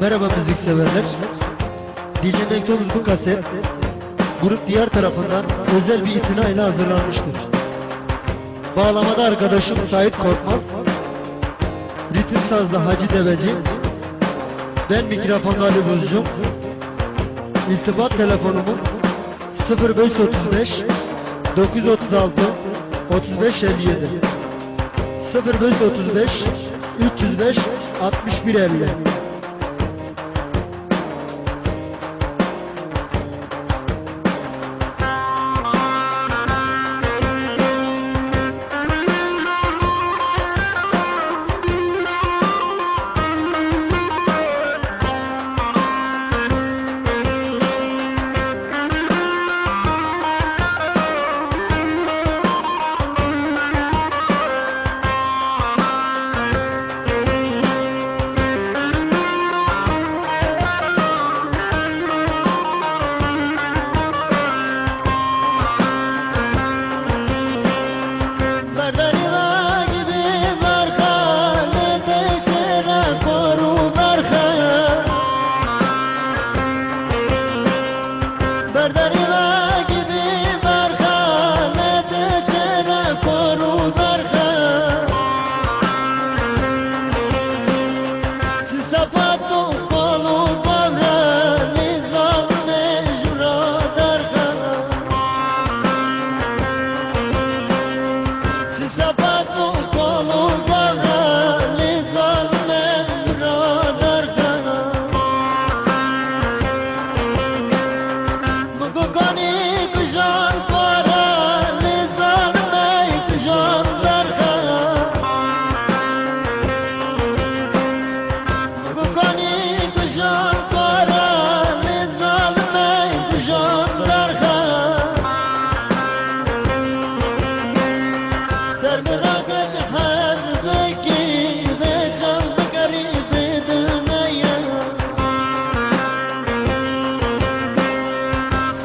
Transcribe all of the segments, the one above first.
Merhaba müzik severler. Dinlemekte olunuz bu kaset grup diğer tarafından özel bir itina ile hazırlanmıştır. Bağlamada arkadaşım Sait Korkmaz, ritim sazda Hacı Deveci, ben mikrofonda Ali Buzcum, İltibat telefonumuz 0535 936 3557 0535 305 6150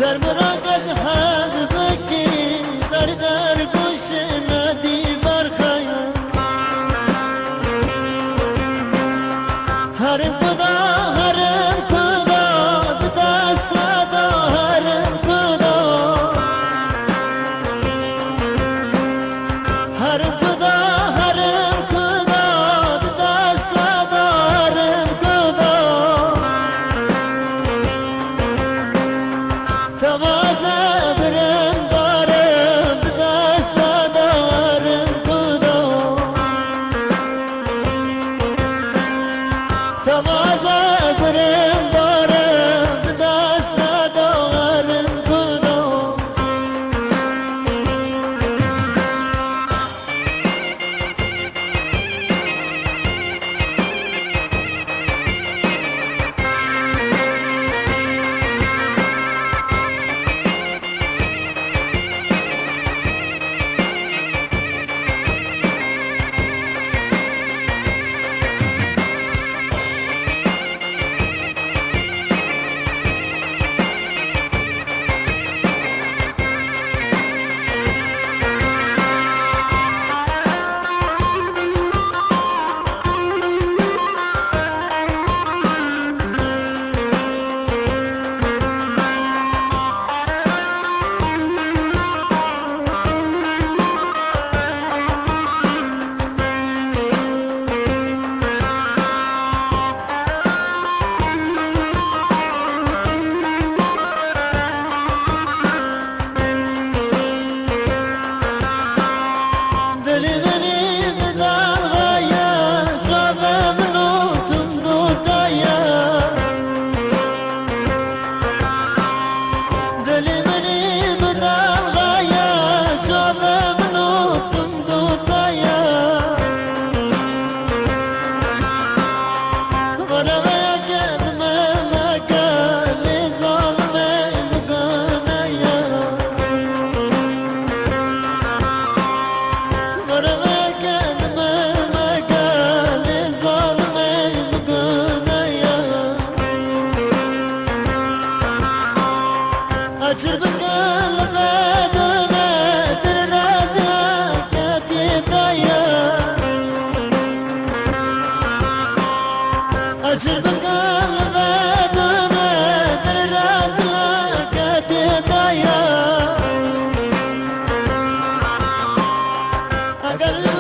i don't Gör Ramazan for us. Agarra.